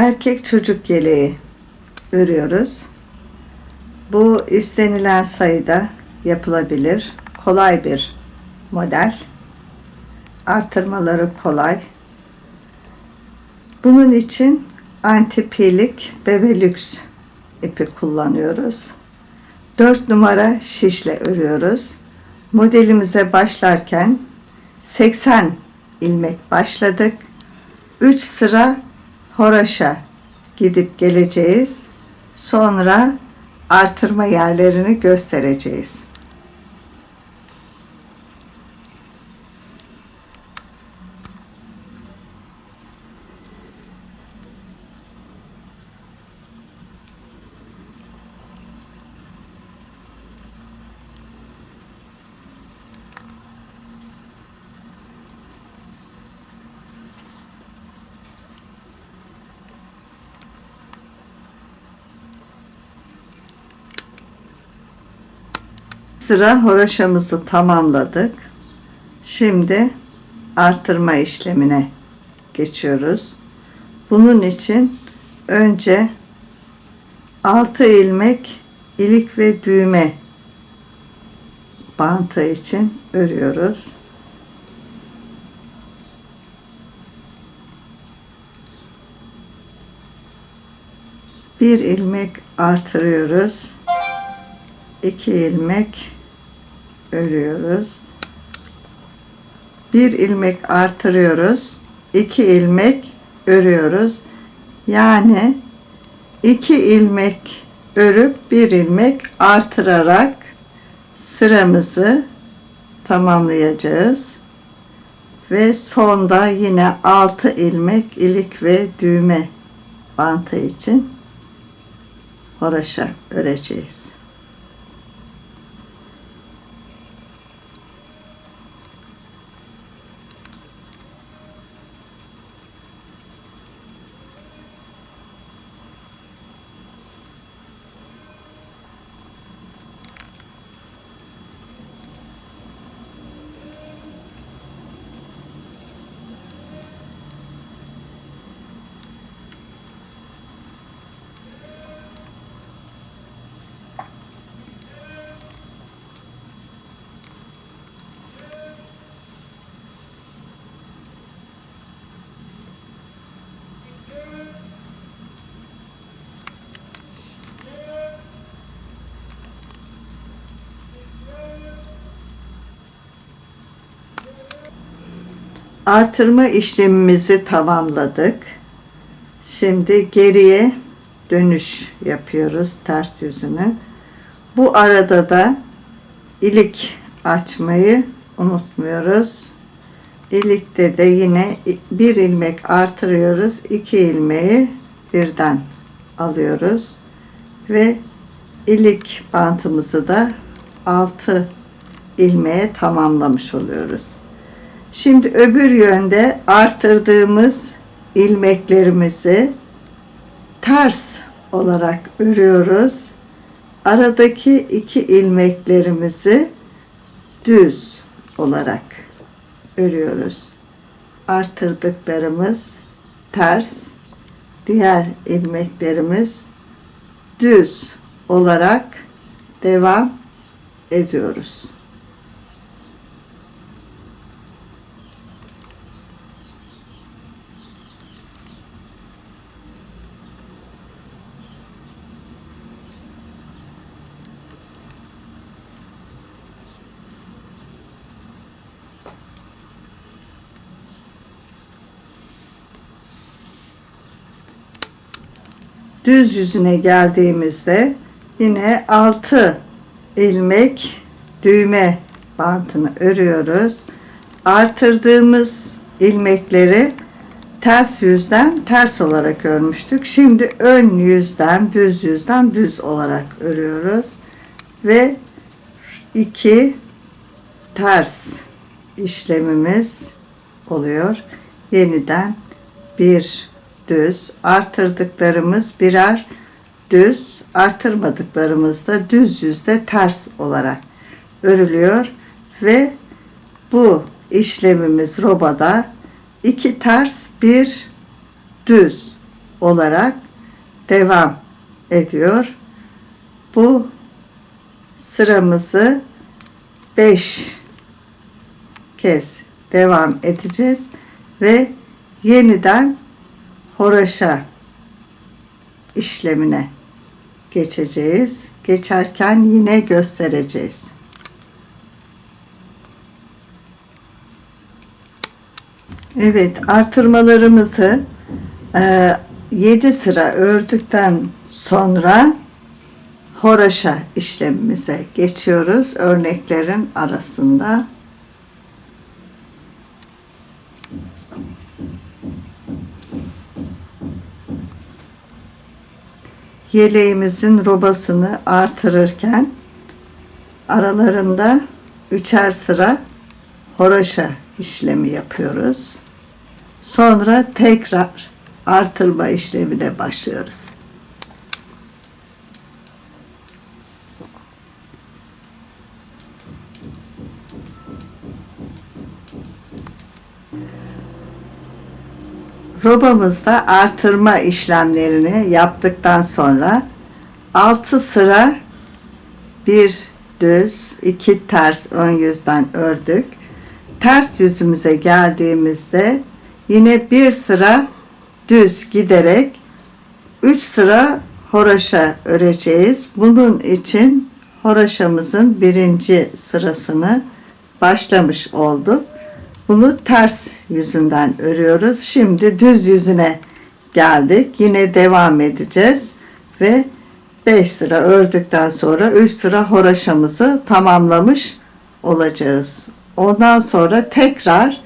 Erkek çocuk yeleği örüyoruz. Bu istenilen sayıda yapılabilir. Kolay bir model. Artırmaları kolay. Bunun için antipilik bebelüks ipi kullanıyoruz. 4 numara şişle örüyoruz. Modelimize başlarken 80 ilmek başladık. 3 sıra horaşa gidip geleceğiz. Sonra artırma yerlerini göstereceğiz. Sıra horaşamızı tamamladık. Şimdi artırma işlemine geçiyoruz. Bunun için önce 6 ilmek ilik ve düğme bantı için örüyoruz. Bir ilmek artırıyoruz. 2 ilmek örüyoruz. Bir ilmek artırıyoruz. 2 ilmek örüyoruz. Yani 2 ilmek örüp bir ilmek artırarak sıramızı tamamlayacağız. Ve sonda yine 6 ilmek ilik ve düğme bantı için horaşa öreceğiz. Artırma işlemimizi tamamladık. Şimdi geriye dönüş yapıyoruz ters yüzünü. Bu arada da ilik açmayı unutmuyoruz. İlikte de yine bir ilmek artırıyoruz. iki ilmeği birden alıyoruz. Ve ilik bantımızı da 6 ilmeğe tamamlamış oluyoruz. Şimdi öbür yönde artırdığımız ilmeklerimizi ters olarak örüyoruz. Aradaki iki ilmeklerimizi düz olarak örüyoruz. Artırdıklarımız ters, diğer ilmeklerimiz düz olarak devam ediyoruz. Düz yüzüne geldiğimizde yine 6 ilmek düğme bantını örüyoruz. Artırdığımız ilmekleri ters yüzden ters olarak örmüştük. Şimdi ön yüzden düz yüzden düz olarak örüyoruz. Ve iki ters işlemimiz oluyor. Yeniden bir düz, artırdıklarımız birer düz, artırmadıklarımız da düz yüzde ters olarak örülüyor ve bu işlemimiz robada iki ters bir düz olarak devam ediyor. Bu sıramızı 5 kez devam edeceğiz ve yeniden horoşa işlemine geçeceğiz. Geçerken yine göstereceğiz. Evet, artırmalarımızı 7 sıra ördükten sonra horoşa işlemimize geçiyoruz. Örneklerin arasında. Yeleğimizin robasını artırırken aralarında üçer sıra horoşa işlemi yapıyoruz. Sonra tekrar artırma işlemine başlıyoruz. Robamızda artırma işlemlerini yaptıktan sonra 6 sıra bir düz, iki ters ön yüzden ördük. Ters yüzümüze geldiğimizde yine bir sıra düz giderek 3 sıra horoşa öreceğiz. Bunun için horoşamızın birinci sırasını başlamış olduk. Bunu ters yüzünden örüyoruz. Şimdi düz yüzüne geldik. Yine devam edeceğiz ve 5 sıra ördükten sonra 3 sıra horoşamızı tamamlamış olacağız. Ondan sonra tekrar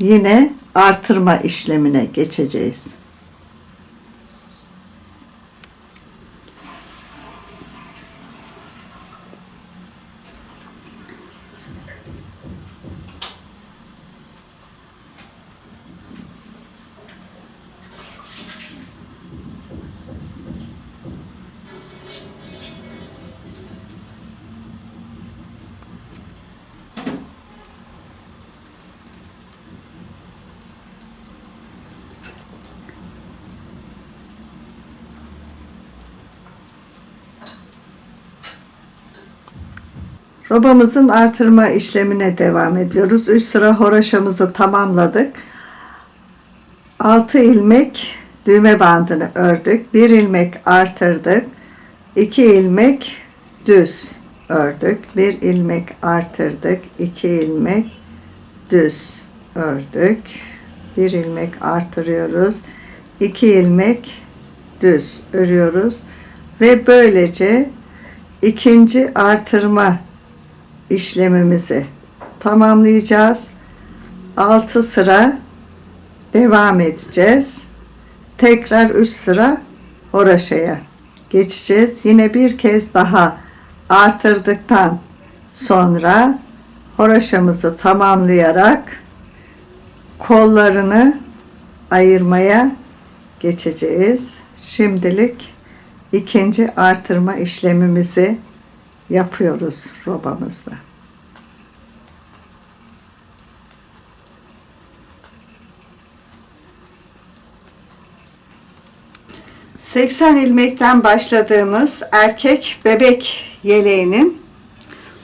yine artırma işlemine geçeceğiz. Robamızın artırma işlemine devam ediyoruz. 3 sıra horoşamızı tamamladık. 6 ilmek düğme bandını ördük. 1 ilmek artırdık. 2 ilmek düz ördük. 1 ilmek artırdık. 2 ilmek düz ördük. 1 ilmek artırıyoruz. 2 ilmek düz örüyoruz ve böylece ikinci artırma işlemimizi tamamlayacağız. 6 sıra devam edeceğiz. Tekrar 3 sıra horoşaya geçeceğiz. Yine bir kez daha artırdıktan sonra horoşamızı tamamlayarak kollarını ayırmaya geçeceğiz. Şimdilik ikinci artırma işlemimizi yapıyoruz robamızda. ...80 ilmekten başladığımız erkek bebek yeleğinin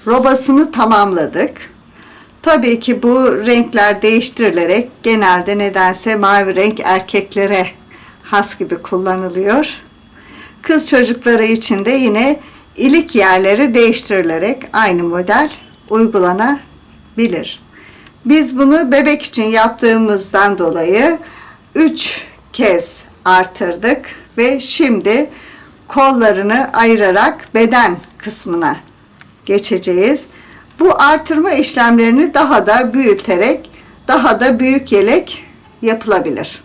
robasını tamamladık. Tabii ki bu renkler değiştirilerek genelde nedense mavi renk erkeklere has gibi kullanılıyor. Kız çocukları için de yine ilik yerleri değiştirilerek aynı model uygulanabilir. Biz bunu bebek için yaptığımızdan dolayı 3 kez artırdık ve şimdi kollarını ayırarak beden kısmına geçeceğiz. Bu artırma işlemlerini daha da büyüterek daha da büyük yelek yapılabilir.